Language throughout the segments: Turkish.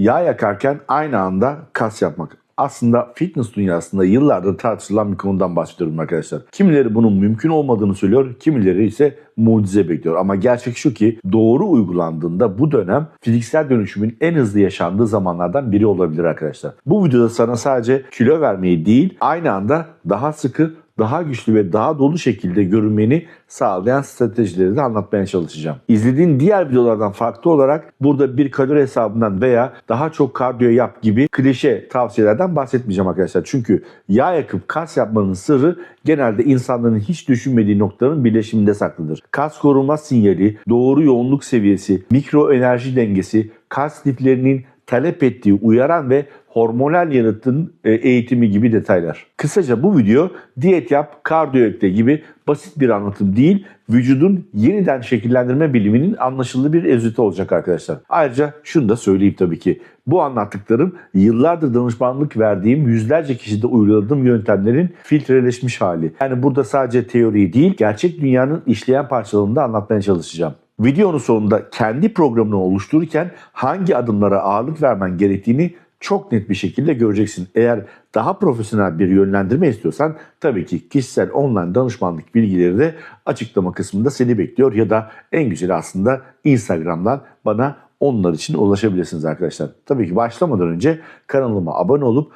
Yağ yakarken aynı anda kas yapmak. Aslında fitness dünyasında yıllardır tartışılan bir konudan bahsediyorum arkadaşlar. Kimileri bunun mümkün olmadığını söylüyor, kimileri ise mucize bekliyor. Ama gerçek şu ki doğru uygulandığında bu dönem fiziksel dönüşümün en hızlı yaşandığı zamanlardan biri olabilir arkadaşlar. Bu videoda sana sadece kilo vermeyi değil, aynı anda daha sıkı, daha güçlü ve daha dolu şekilde görünmeni sağlayan stratejileri de anlatmaya çalışacağım. İzlediğin diğer videolardan farklı olarak burada bir kalori hesabından veya daha çok kardiyo yap gibi klişe tavsiyelerden bahsetmeyeceğim arkadaşlar. Çünkü yağ yakıp kas yapmanın sırrı genelde insanların hiç düşünmediği noktaların birleşiminde saklıdır. Kas koruma sinyali, doğru yoğunluk seviyesi, mikro enerji dengesi, kas liflerinin talep ettiği uyaran ve hormonal yanıtın e, eğitimi gibi detaylar. Kısaca bu video diyet yap, kardiyo ekle gibi basit bir anlatım değil, vücudun yeniden şekillendirme biliminin anlaşıldığı bir özeti olacak arkadaşlar. Ayrıca şunu da söyleyeyim tabii ki. Bu anlattıklarım yıllardır danışmanlık verdiğim yüzlerce kişide uyguladığım yöntemlerin filtreleşmiş hali. Yani burada sadece teori değil, gerçek dünyanın işleyen parçalarını da anlatmaya çalışacağım. Videonun sonunda kendi programını oluştururken hangi adımlara ağırlık vermen gerektiğini çok net bir şekilde göreceksin. Eğer daha profesyonel bir yönlendirme istiyorsan tabii ki kişisel online danışmanlık bilgileri de açıklama kısmında seni bekliyor ya da en güzeli aslında Instagram'dan bana onlar için ulaşabilirsiniz arkadaşlar. Tabii ki başlamadan önce kanalıma abone olup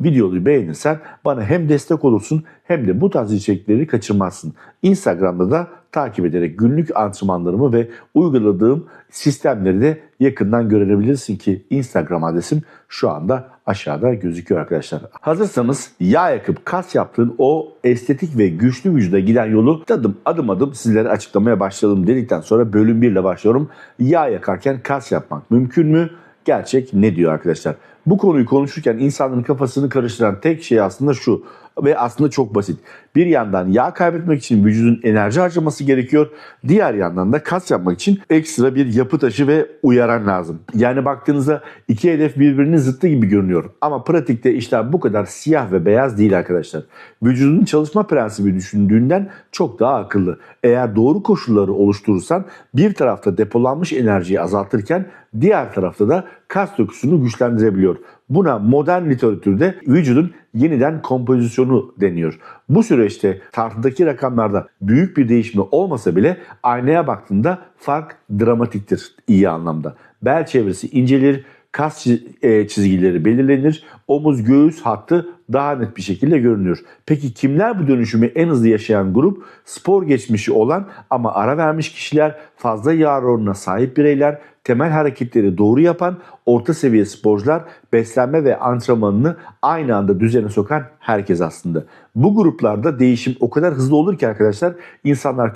videoyu beğenirsen bana hem destek olursun hem de bu tarz içerikleri kaçırmazsın. Instagram'da da takip ederek günlük antrenmanlarımı ve uyguladığım sistemleri de yakından görebilirsin ki Instagram adresim şu anda aşağıda gözüküyor arkadaşlar. Hazırsanız yağ yakıp kas yaptığın o estetik ve güçlü vücuda giden yolu adım adım adım sizlere açıklamaya başladım dedikten sonra bölüm 1 ile başlıyorum. Yağ yakarken kas yapmak mümkün mü? Gerçek ne diyor arkadaşlar? Bu konuyu konuşurken insanların kafasını karıştıran tek şey aslında şu ve aslında çok basit. Bir yandan yağ kaybetmek için vücudun enerji harcaması gerekiyor. Diğer yandan da kas yapmak için ekstra bir yapı taşı ve uyaran lazım. Yani baktığınızda iki hedef birbirinin zıttı gibi görünüyor. Ama pratikte işler bu kadar siyah ve beyaz değil arkadaşlar. Vücudun çalışma prensibi düşündüğünden çok daha akıllı. Eğer doğru koşulları oluşturursan bir tarafta depolanmış enerjiyi azaltırken diğer tarafta da kas dokusunu güçlendirebiliyor. Buna modern literatürde vücudun yeniden kompozisyonu deniyor. Bu süreçte tartıdaki rakamlarda büyük bir değişme olmasa bile aynaya baktığında fark dramatiktir iyi anlamda. Bel çevresi incelir, kas e, çizgileri belirlenir, omuz göğüs hattı daha net bir şekilde görünüyor. Peki kimler bu dönüşümü en hızlı yaşayan grup? Spor geçmişi olan ama ara vermiş kişiler, fazla yağ oranına sahip bireyler, temel hareketleri doğru yapan orta seviye sporcular, beslenme ve antrenmanını aynı anda düzene sokan herkes aslında. Bu gruplarda değişim o kadar hızlı olur ki arkadaşlar insanlar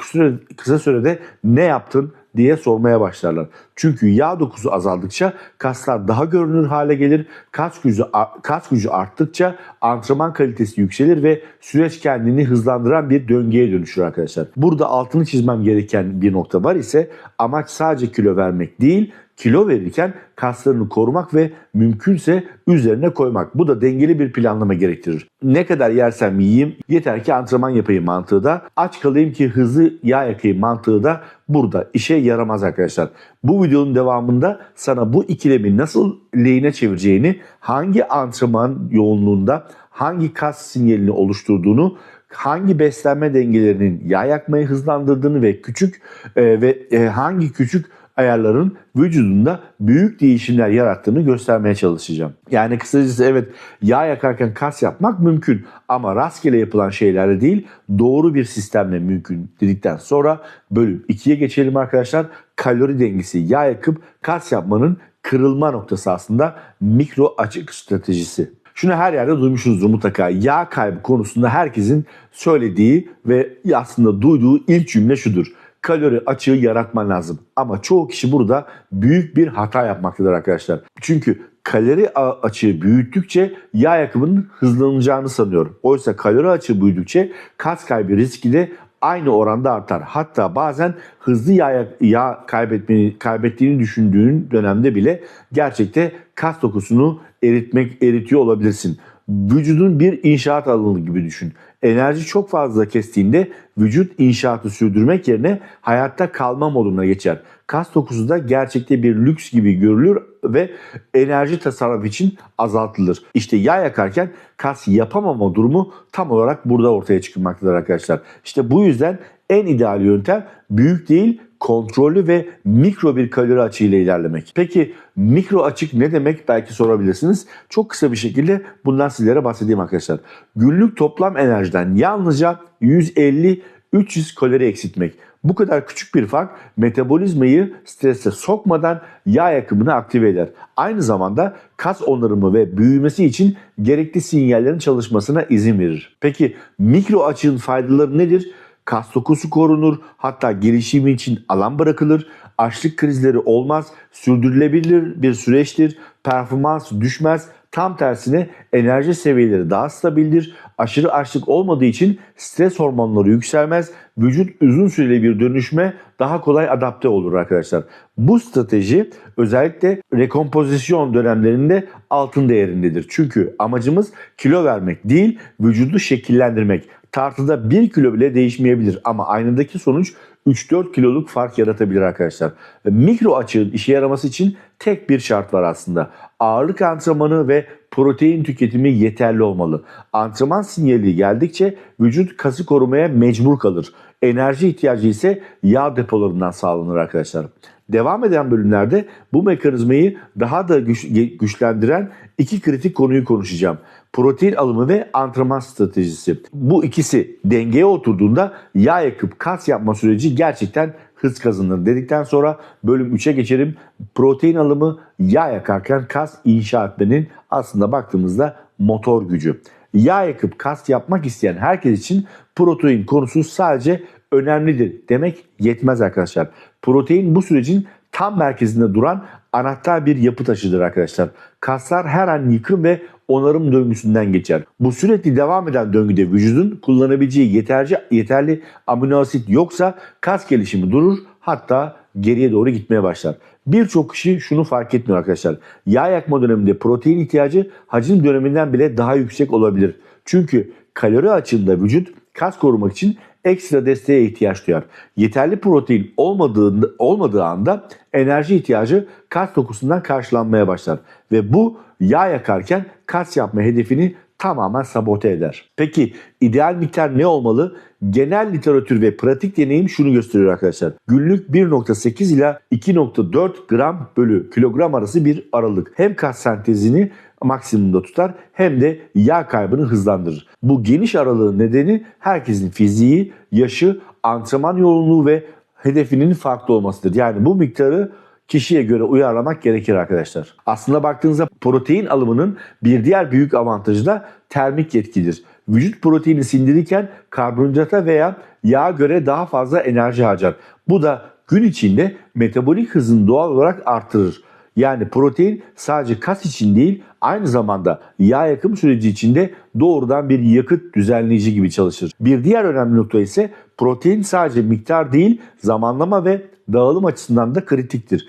kısa sürede ne yaptın diye sormaya başlarlar. Çünkü yağ dokusu azaldıkça kaslar daha görünür hale gelir. Kas gücü kas gücü arttıkça antrenman kalitesi yükselir ve süreç kendini hızlandıran bir döngüye dönüşür arkadaşlar. Burada altını çizmem gereken bir nokta var ise amaç sadece kilo vermek değil, kilo verirken kaslarını korumak ve mümkünse üzerine koymak. Bu da dengeli bir planlama gerektirir. Ne kadar yersem yiyeyim yeter ki antrenman yapayım mantığı da aç kalayım ki hızlı yağ yakayım mantığı da burada işe yaramaz arkadaşlar. Bu videonun devamında sana bu ikilemi nasıl lehine çevireceğini, hangi antrenman yoğunluğunda hangi kas sinyalini oluşturduğunu hangi beslenme dengelerinin yağ yakmayı hızlandırdığını ve küçük e, ve e, hangi küçük ayarların vücudunda büyük değişimler yarattığını göstermeye çalışacağım. Yani kısacası evet yağ yakarken kas yapmak mümkün ama rastgele yapılan şeylerle değil doğru bir sistemle mümkün dedikten sonra bölüm 2'ye geçelim arkadaşlar. Kalori dengesi yağ yakıp kas yapmanın kırılma noktası aslında mikro açık stratejisi. Şunu her yerde duymuşsunuzdur mutlaka. Yağ kaybı konusunda herkesin söylediği ve aslında duyduğu ilk cümle şudur kalori açığı yaratman lazım. Ama çoğu kişi burada büyük bir hata yapmaktadır arkadaşlar. Çünkü kalori açığı büyüttükçe yağ yakımının hızlanacağını sanıyor. Oysa kalori açığı büyüdükçe kas kaybı riski de aynı oranda artar. Hatta bazen hızlı yağ, yağ kaybetmeni, kaybettiğini düşündüğün dönemde bile gerçekte kas dokusunu eritmek eritiyor olabilirsin. Vücudun bir inşaat alanı gibi düşün. Enerji çok fazla kestiğinde vücut inşaatı sürdürmek yerine hayatta kalma moduna geçer. Kas dokusu da gerçekte bir lüks gibi görülür ve enerji tasarruf için azaltılır. İşte yağ yakarken kas yapamama durumu tam olarak burada ortaya çıkmaktadır arkadaşlar. İşte bu yüzden en ideal yöntem büyük değil kontrollü ve mikro bir kalori açığıyla ilerlemek. Peki mikro açık ne demek belki sorabilirsiniz. Çok kısa bir şekilde bundan sizlere bahsedeyim arkadaşlar. Günlük toplam enerjiden yalnızca 150 300 kalori eksiltmek. Bu kadar küçük bir fark metabolizmayı strese sokmadan yağ yakımını aktive eder. Aynı zamanda kas onarımı ve büyümesi için gerekli sinyallerin çalışmasına izin verir. Peki mikro açığın faydaları nedir? Kas dokusu korunur, hatta gelişimi için alan bırakılır. Açlık krizleri olmaz, sürdürülebilir bir süreçtir. Performans düşmez. Tam tersine enerji seviyeleri daha stabildir. Aşırı açlık olmadığı için stres hormonları yükselmez. Vücut uzun süreli bir dönüşme daha kolay adapte olur arkadaşlar. Bu strateji özellikle rekompozisyon dönemlerinde altın değerindedir. Çünkü amacımız kilo vermek değil, vücudu şekillendirmek. Tartıda 1 kilo bile değişmeyebilir ama aynadaki sonuç 3-4 kiloluk fark yaratabilir arkadaşlar. Mikro açığın işe yaraması için tek bir şart var aslında. Ağırlık antrenmanı ve protein tüketimi yeterli olmalı. Antrenman sinyali geldikçe vücut kası korumaya mecbur kalır. Enerji ihtiyacı ise yağ depolarından sağlanır arkadaşlar. Devam eden bölümlerde bu mekanizmayı daha da güç, güçlendiren iki kritik konuyu konuşacağım. Protein alımı ve antrenman stratejisi. Bu ikisi dengeye oturduğunda yağ yakıp kas yapma süreci gerçekten hız kazanır dedikten sonra bölüm 3'e geçelim. Protein alımı yağ yakarken kas inşa etmenin aslında baktığımızda motor gücü. Yağ yakıp kas yapmak isteyen herkes için protein konusu sadece önemlidir demek yetmez arkadaşlar. Protein bu sürecin tam merkezinde duran anahtar bir yapı taşıdır arkadaşlar. Kaslar her an yıkım ve onarım döngüsünden geçer. Bu sürekli devam eden döngüde vücudun kullanabileceği yeterli, yeterli amino asit yoksa kas gelişimi durur hatta geriye doğru gitmeye başlar. Birçok kişi şunu fark etmiyor arkadaşlar. Yağ yakma döneminde protein ihtiyacı hacim döneminden bile daha yüksek olabilir. Çünkü kalori açığında vücut kas korumak için ekstra desteğe ihtiyaç duyar. Yeterli protein olmadığı, olmadığı anda enerji ihtiyacı kas dokusundan karşılanmaya başlar. Ve bu yağ yakarken kas yapma hedefini tamamen sabote eder. Peki ideal miktar ne olmalı? Genel literatür ve pratik deneyim şunu gösteriyor arkadaşlar. Günlük 1.8 ila 2.4 gram bölü kilogram arası bir aralık. Hem kas sentezini maksimumda tutar hem de yağ kaybını hızlandırır. Bu geniş aralığın nedeni herkesin fiziği, yaşı, antrenman yoğunluğu ve hedefinin farklı olmasıdır. Yani bu miktarı kişiye göre uyarlamak gerekir arkadaşlar. Aslında baktığınızda protein alımının bir diğer büyük avantajı da termik yetkidir. Vücut proteini sindirirken karbonhidrata veya yağa göre daha fazla enerji harcar. Bu da gün içinde metabolik hızını doğal olarak artırır. Yani protein sadece kas için değil aynı zamanda yağ yakım süreci içinde doğrudan bir yakıt düzenleyici gibi çalışır. Bir diğer önemli nokta ise protein sadece miktar değil zamanlama ve dağılım açısından da kritiktir.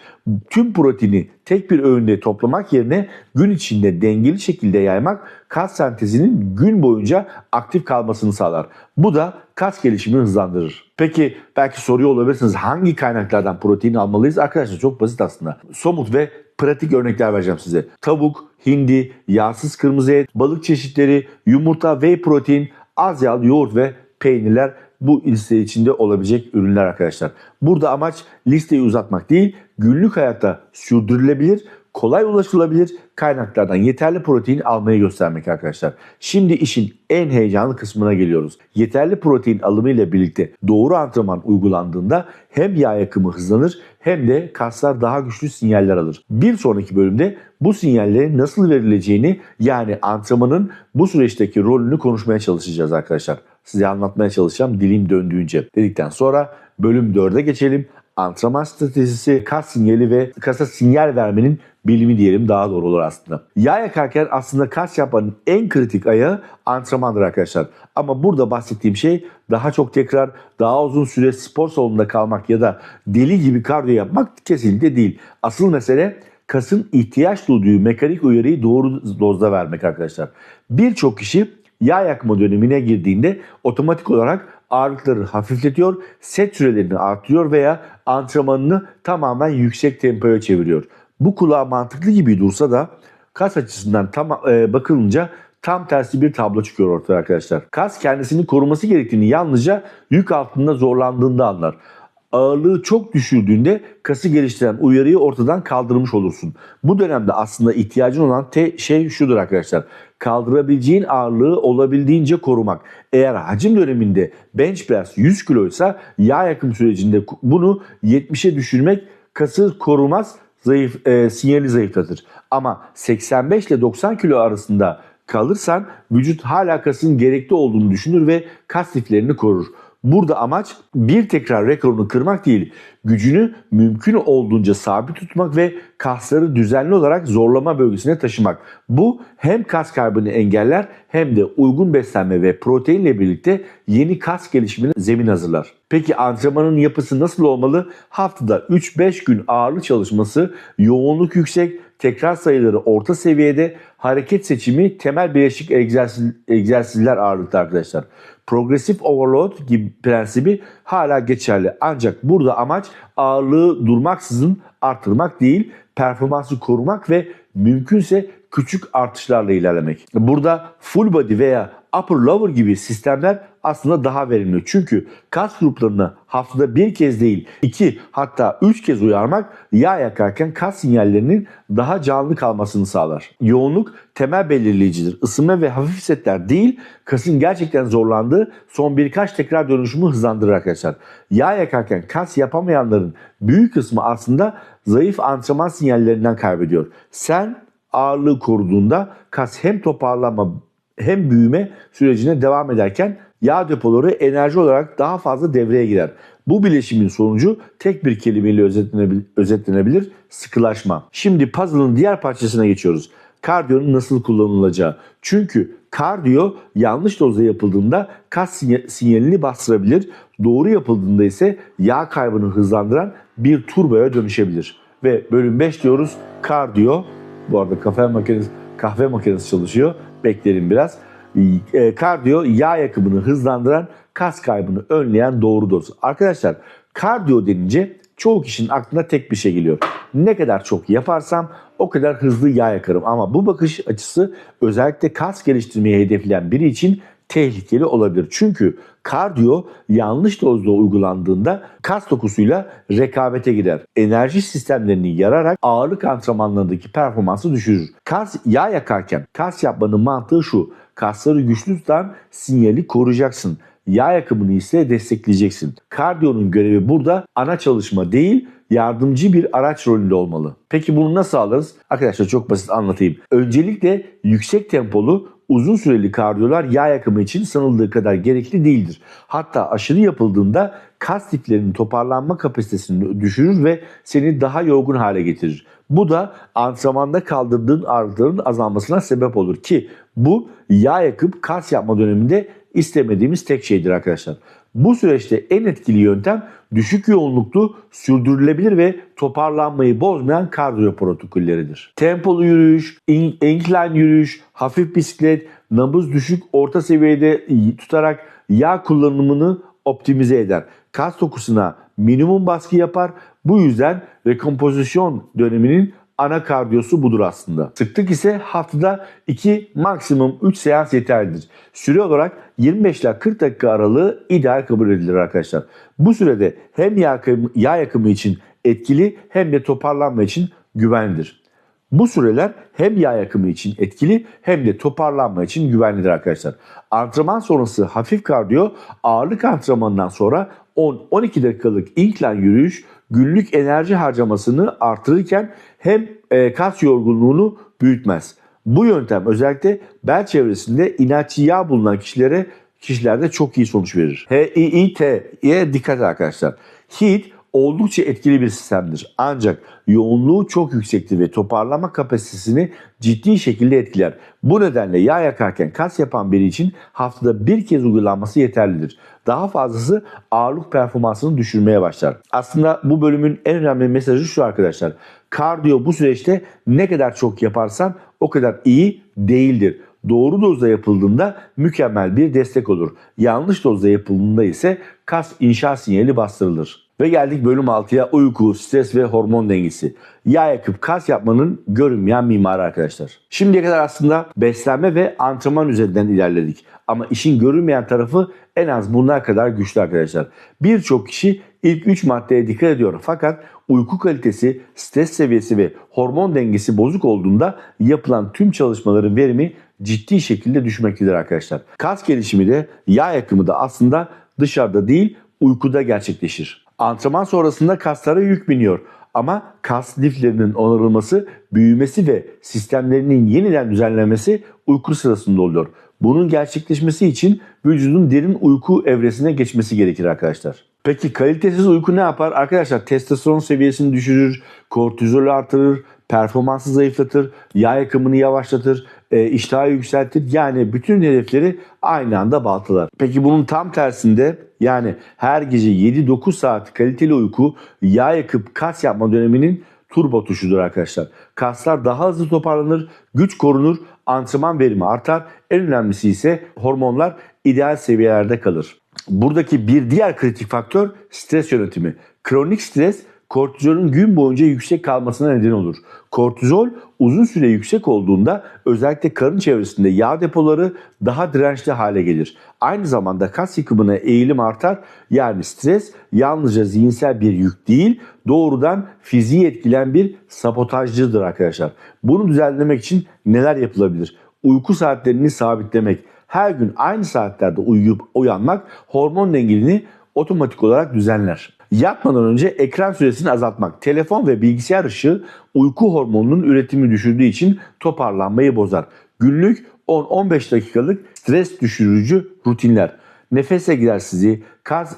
Tüm proteini tek bir öğünde toplamak yerine gün içinde dengeli şekilde yaymak kas sentezinin gün boyunca aktif kalmasını sağlar. Bu da kas gelişimini hızlandırır. Peki belki soruyor olabilirsiniz hangi kaynaklardan protein almalıyız? Arkadaşlar çok basit aslında. Somut ve pratik örnekler vereceğim size. Tavuk, hindi, yağsız kırmızı et, balık çeşitleri, yumurta, whey protein, az yağlı yoğurt ve peynirler bu liste içinde olabilecek ürünler arkadaşlar. Burada amaç listeyi uzatmak değil, günlük hayatta sürdürülebilir, kolay ulaşılabilir kaynaklardan yeterli protein almayı göstermek arkadaşlar. Şimdi işin en heyecanlı kısmına geliyoruz. Yeterli protein alımı ile birlikte doğru antrenman uygulandığında hem yağ yakımı hızlanır hem de kaslar daha güçlü sinyaller alır. Bir sonraki bölümde bu sinyallerin nasıl verileceğini yani antrenmanın bu süreçteki rolünü konuşmaya çalışacağız arkadaşlar. Size anlatmaya çalışacağım dilim döndüğünce dedikten sonra bölüm 4'e geçelim antrenman stratejisi, kas sinyali ve kasa sinyal vermenin bilimi diyelim daha doğru olur aslında. Yağ yakarken aslında kas yapmanın en kritik ayağı antrenmandır arkadaşlar. Ama burada bahsettiğim şey daha çok tekrar daha uzun süre spor salonunda kalmak ya da deli gibi kardiyo yapmak kesinlikle değil. Asıl mesele kasın ihtiyaç duyduğu mekanik uyarıyı doğru dozda vermek arkadaşlar. Birçok kişi yağ yakma dönemine girdiğinde otomatik olarak ağırlıkları hafifletiyor, set sürelerini artırıyor veya antrenmanını tamamen yüksek tempoya çeviriyor. Bu kulağa mantıklı gibi dursa da kas açısından tam e, bakılınca tam tersi bir tablo çıkıyor ortaya arkadaşlar. Kas kendisini koruması gerektiğini yalnızca yük altında zorlandığında anlar. Ağırlığı çok düşürdüğünde kası geliştiren uyarıyı ortadan kaldırmış olursun. Bu dönemde aslında ihtiyacın olan te şey şudur arkadaşlar. Kaldırabileceğin ağırlığı olabildiğince korumak. Eğer hacim döneminde bench press 100 kiloysa yağ yakım sürecinde bunu 70'e düşürmek kası korumaz zayıf e, sinyali zayıflatır. Ama 85 ile 90 kilo arasında kalırsan vücut hala kasın gerekli olduğunu düşünür ve kas liflerini korur. Burada amaç bir tekrar rekorunu kırmak değil, gücünü mümkün olduğunca sabit tutmak ve kasları düzenli olarak zorlama bölgesine taşımak. Bu hem kas kaybını engeller hem de uygun beslenme ve proteinle birlikte yeni kas gelişimine zemin hazırlar. Peki antrenmanın yapısı nasıl olmalı? Haftada 3-5 gün ağırlık çalışması, yoğunluk yüksek, tekrar sayıları orta seviyede, hareket seçimi temel bileşik egzersiz, egzersizler ağırlıkta arkadaşlar. Progresif overload gibi prensibi hala geçerli. Ancak burada amaç ağırlığı durmaksızın artırmak değil, performansı korumak ve mümkünse küçük artışlarla ilerlemek. Burada full body veya upper lower gibi sistemler aslında daha verimli. Çünkü kas gruplarını haftada bir kez değil iki hatta üç kez uyarmak yağ yakarken kas sinyallerinin daha canlı kalmasını sağlar. Yoğunluk temel belirleyicidir. Isınma ve hafif setler değil kasın gerçekten zorlandığı son birkaç tekrar dönüşümü hızlandırır arkadaşlar. Yağ yakarken kas yapamayanların büyük kısmı aslında zayıf antrenman sinyallerinden kaybediyor. Sen ağırlığı koruduğunda kas hem toparlanma hem büyüme sürecine devam ederken yağ depoları enerji olarak daha fazla devreye girer. Bu bileşimin sonucu tek bir kelimeyle özetlenebilir, özetlenebilir sıkılaşma. Şimdi puzzle'ın diğer parçasına geçiyoruz. Kardiyonun nasıl kullanılacağı. Çünkü kardiyo yanlış dozda yapıldığında kas sinyalini bastırabilir. Doğru yapıldığında ise yağ kaybını hızlandıran bir turboya dönüşebilir. Ve bölüm 5 diyoruz. Kardiyo bu arada kahve makinesi, kahve makinesi çalışıyor. Beklerim biraz. E, kardiyo yağ yakımını hızlandıran, kas kaybını önleyen doğru doz. Arkadaşlar kardiyo denince çoğu kişinin aklına tek bir şey geliyor. Ne kadar çok yaparsam o kadar hızlı yağ yakarım. Ama bu bakış açısı özellikle kas geliştirmeyi hedefleyen biri için tehlikeli olabilir. Çünkü kardiyo yanlış dozda uygulandığında kas dokusuyla rekabete girer. Enerji sistemlerini yararak ağırlık antrenmanlarındaki performansı düşürür. Kas yağ yakarken kas yapmanın mantığı şu. Kasları güçlü tutan sinyali koruyacaksın. Yağ yakımını ise destekleyeceksin. Kardiyonun görevi burada ana çalışma değil, yardımcı bir araç rolünde olmalı. Peki bunu nasıl alırız? Arkadaşlar çok basit anlatayım. Öncelikle yüksek tempolu uzun süreli kardiyolar yağ yakımı için sanıldığı kadar gerekli değildir. Hatta aşırı yapıldığında kas liflerinin toparlanma kapasitesini düşürür ve seni daha yorgun hale getirir. Bu da antrenmanda kaldırdığın ağırlıkların azalmasına sebep olur ki bu yağ yakıp kas yapma döneminde istemediğimiz tek şeydir arkadaşlar. Bu süreçte en etkili yöntem düşük yoğunluklu, sürdürülebilir ve toparlanmayı bozmayan kardiyo protokolleridir. Tempolu yürüyüş, incline yürüyüş, hafif bisiklet, nabız düşük orta seviyede tutarak yağ kullanımını optimize eder. Kas dokusuna minimum baskı yapar. Bu yüzden rekompozisyon döneminin ana kardiyosu budur aslında. Sıklık ise haftada 2 maksimum 3 seans yeterlidir. Süre olarak 25 ile 40 dakika aralığı ideal kabul edilir arkadaşlar. Bu sürede hem yağ, yakımı, yağ yakımı için etkili hem de toparlanma için güvenlidir. Bu süreler hem yağ yakımı için etkili hem de toparlanma için güvenlidir arkadaşlar. Antrenman sonrası hafif kardiyo ağırlık antrenmanından sonra 10-12 dakikalık incline yürüyüş günlük enerji harcamasını artırırken hem e, kas yorgunluğunu büyütmez. Bu yöntem özellikle bel çevresinde inatçı yağ bulunan kişilere kişilerde çok iyi sonuç verir. HIIT'ye dikkat arkadaşlar. HIIT oldukça etkili bir sistemdir. Ancak yoğunluğu çok yüksektir ve toparlama kapasitesini ciddi şekilde etkiler. Bu nedenle yağ yakarken kas yapan biri için haftada bir kez uygulanması yeterlidir. Daha fazlası ağırlık performansını düşürmeye başlar. Aslında bu bölümün en önemli mesajı şu arkadaşlar. Kardiyo bu süreçte ne kadar çok yaparsan o kadar iyi değildir. doğru dozda yapıldığında mükemmel bir destek olur. Yanlış dozda yapıldığında ise kas inşa sinyali bastırılır. Ve geldik bölüm 6'ya uyku, stres ve hormon dengesi. Yağ yakıp kas yapmanın görünmeyen mimarı arkadaşlar. Şimdiye kadar aslında beslenme ve antrenman üzerinden ilerledik. Ama işin görünmeyen tarafı en az bunlar kadar güçlü arkadaşlar. Birçok kişi ilk 3 maddeye dikkat ediyor fakat uyku kalitesi, stres seviyesi ve hormon dengesi bozuk olduğunda yapılan tüm çalışmaların verimi ciddi şekilde düşmektedir arkadaşlar. Kas gelişimi de yağ yakımı da aslında dışarıda değil uykuda gerçekleşir. Antrenman sonrasında kaslara yük biniyor ama kas liflerinin onarılması, büyümesi ve sistemlerinin yeniden düzenlenmesi uyku sırasında oluyor. Bunun gerçekleşmesi için vücudun derin uyku evresine geçmesi gerekir arkadaşlar. Peki kalitesiz uyku ne yapar? Arkadaşlar testosteron seviyesini düşürür, kortizolü artırır, performansı zayıflatır, yağ yakımını yavaşlatır, e, iştahı yükseltir. Yani bütün hedefleri aynı anda baltalar. Peki bunun tam tersinde yani her gece 7-9 saat kaliteli uyku yağ yakıp kas yapma döneminin turbo tuşudur arkadaşlar. Kaslar daha hızlı toparlanır, güç korunur, antrenman verimi artar. En önemlisi ise hormonlar ideal seviyelerde kalır. Buradaki bir diğer kritik faktör stres yönetimi. Kronik stres kortizolün gün boyunca yüksek kalmasına neden olur. Kortizol uzun süre yüksek olduğunda özellikle karın çevresinde yağ depoları daha dirençli hale gelir. Aynı zamanda kas yıkımına eğilim artar. Yani stres yalnızca zihinsel bir yük değil, doğrudan fiziği etkilen bir sabotajcıdır arkadaşlar. Bunu düzenlemek için neler yapılabilir? Uyku saatlerini sabitlemek, her gün aynı saatlerde uyuyup uyanmak hormon dengelerini otomatik olarak düzenler. Yatmadan önce ekran süresini azaltmak. Telefon ve bilgisayar ışığı uyku hormonunun üretimi düşürdüğü için toparlanmayı bozar. Günlük 10-15 dakikalık stres düşürücü rutinler. Nefes egzersizi,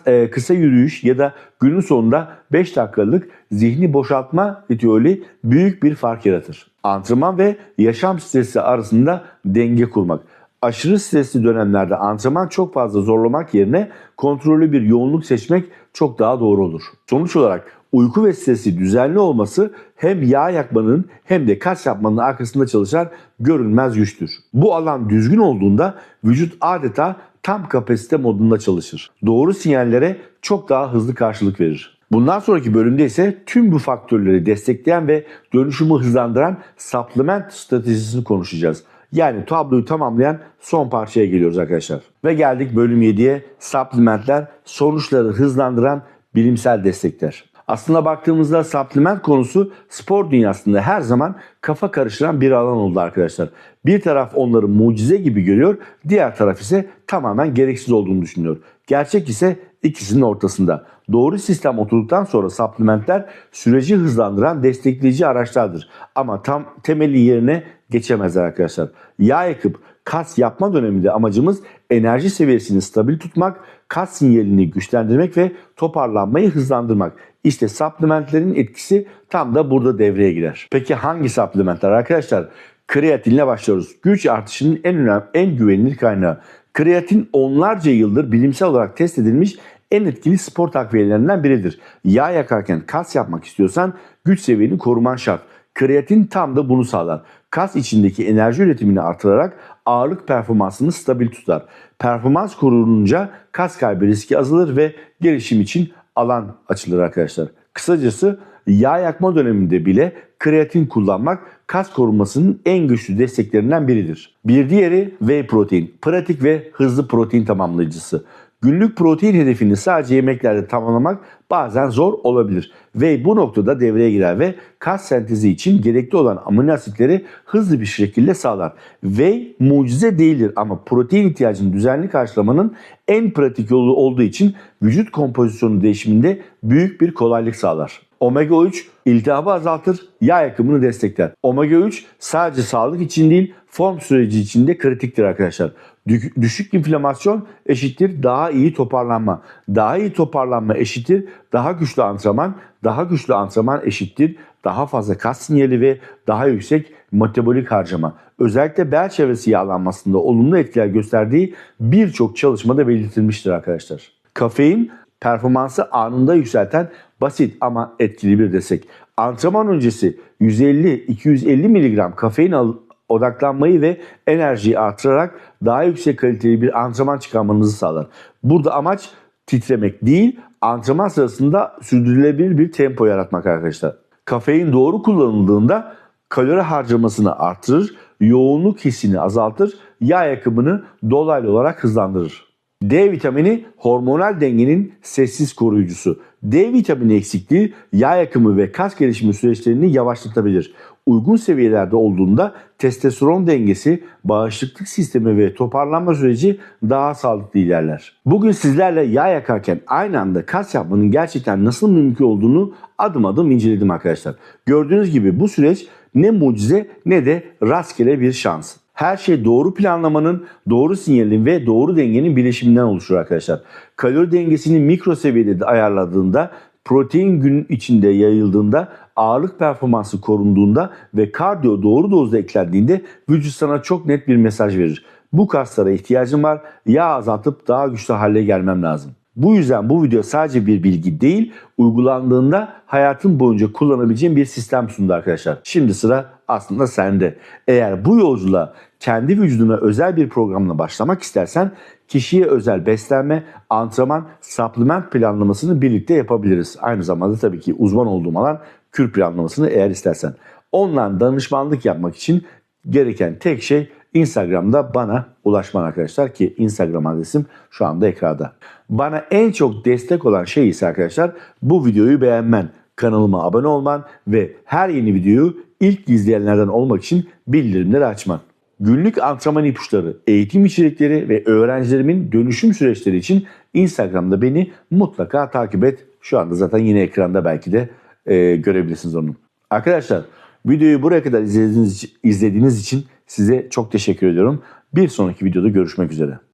e, kısa yürüyüş ya da günün sonunda 5 dakikalık zihni boşaltma ritüeli büyük bir fark yaratır. Antrenman ve yaşam stresi arasında denge kurmak aşırı stresli dönemlerde antrenman çok fazla zorlamak yerine kontrollü bir yoğunluk seçmek çok daha doğru olur. Sonuç olarak uyku ve stresi düzenli olması hem yağ yakmanın hem de kas yapmanın arkasında çalışan görünmez güçtür. Bu alan düzgün olduğunda vücut adeta tam kapasite modunda çalışır. Doğru sinyallere çok daha hızlı karşılık verir. Bundan sonraki bölümde ise tüm bu faktörleri destekleyen ve dönüşümü hızlandıran supplement stratejisini konuşacağız. Yani tabloyu tamamlayan son parçaya geliyoruz arkadaşlar. Ve geldik bölüm 7'ye supplementler sonuçları hızlandıran bilimsel destekler. Aslında baktığımızda supplement konusu spor dünyasında her zaman kafa karıştıran bir alan oldu arkadaşlar. Bir taraf onları mucize gibi görüyor, diğer taraf ise tamamen gereksiz olduğunu düşünüyor. Gerçek ise ikisinin ortasında. Doğru sistem oturduktan sonra supplementler süreci hızlandıran destekleyici araçlardır. Ama tam temeli yerine geçemezler arkadaşlar. Yağ yakıp kas yapma döneminde amacımız enerji seviyesini stabil tutmak, kas sinyalini güçlendirmek ve toparlanmayı hızlandırmak. İşte supplementlerin etkisi tam da burada devreye girer. Peki hangi supplementler arkadaşlar? Kreatinle başlıyoruz. Güç artışının en önemli, en güvenilir kaynağı. Kreatin onlarca yıldır bilimsel olarak test edilmiş en etkili spor takviyelerinden biridir. Yağ yakarken kas yapmak istiyorsan güç seviyeni koruman şart. Kreatin tam da bunu sağlar. Kas içindeki enerji üretimini artırarak ağırlık performansını stabil tutar. Performans korununca kas kaybı riski azalır ve gelişim için alan açılır arkadaşlar. Kısacası yağ yakma döneminde bile kreatin kullanmak kas korunmasının en güçlü desteklerinden biridir. Bir diğeri whey protein. Pratik ve hızlı protein tamamlayıcısı. Günlük protein hedefini sadece yemeklerde tamamlamak bazen zor olabilir. Ve bu noktada devreye girer ve kas sentezi için gerekli olan amino asitleri hızlı bir şekilde sağlar. Whey mucize değildir ama protein ihtiyacını düzenli karşılamanın en pratik yolu olduğu için vücut kompozisyonu değişiminde büyük bir kolaylık sağlar. Omega 3 iltihabı azaltır, yağ yakımını destekler. Omega 3 sadece sağlık için değil, form süreci için de kritiktir arkadaşlar. Düşük inflamasyon eşittir daha iyi toparlanma. Daha iyi toparlanma eşittir daha güçlü antrenman. Daha güçlü antrenman eşittir daha fazla kas sinyali ve daha yüksek metabolik harcama. Özellikle bel çevresi yağlanmasında olumlu etkiler gösterdiği birçok çalışmada belirtilmiştir arkadaşlar. Kafein performansı anında yükselten basit ama etkili bir destek. Antrenman öncesi 150-250 mg kafein odaklanmayı ve enerjiyi artırarak daha yüksek kaliteli bir antrenman çıkarmanızı sağlar. Burada amaç titremek değil, antrenman sırasında sürdürülebilir bir tempo yaratmak arkadaşlar. Kafein doğru kullanıldığında kalori harcamasını artırır, yoğunluk hissini azaltır, yağ yakımını dolaylı olarak hızlandırır. D vitamini hormonal dengenin sessiz koruyucusu. D vitamini eksikliği yağ yakımı ve kas gelişimi süreçlerini yavaşlatabilir. Uygun seviyelerde olduğunda testosteron dengesi, bağışıklık sistemi ve toparlanma süreci daha sağlıklı ilerler. Bugün sizlerle yağ yakarken aynı anda kas yapmanın gerçekten nasıl mümkün olduğunu adım adım inceledim arkadaşlar. Gördüğünüz gibi bu süreç ne mucize ne de rastgele bir şans. Her şey doğru planlamanın, doğru sinyalin ve doğru dengenin birleşiminden oluşur arkadaşlar. Kalori dengesini mikro seviyede de ayarladığında, protein gün içinde yayıldığında, ağırlık performansı korunduğunda ve kardiyo doğru dozda eklendiğinde vücut sana çok net bir mesaj verir. Bu kaslara ihtiyacım var, yağ azaltıp daha güçlü hale gelmem lazım. Bu yüzden bu video sadece bir bilgi değil, uygulandığında hayatın boyunca kullanabileceğin bir sistem sundu arkadaşlar. Şimdi sıra aslında sende. Eğer bu yolculuğa kendi vücuduna özel bir programla başlamak istersen kişiye özel beslenme, antrenman, supplement planlamasını birlikte yapabiliriz. Aynı zamanda tabii ki uzman olduğum alan kür planlamasını eğer istersen. Online danışmanlık yapmak için gereken tek şey Instagram'da bana ulaşman arkadaşlar ki Instagram adresim şu anda ekranda. Bana en çok destek olan şey ise arkadaşlar bu videoyu beğenmen, kanalıma abone olman ve her yeni videoyu ilk izleyenlerden olmak için bildirimleri açman. Günlük antrenman ipuçları, eğitim içerikleri ve öğrencilerimin dönüşüm süreçleri için Instagram'da beni mutlaka takip et. Şu anda zaten yine ekranda belki de e, görebilirsiniz onu. Arkadaşlar videoyu buraya kadar izlediğiniz, izlediğiniz için size çok teşekkür ediyorum. Bir sonraki videoda görüşmek üzere.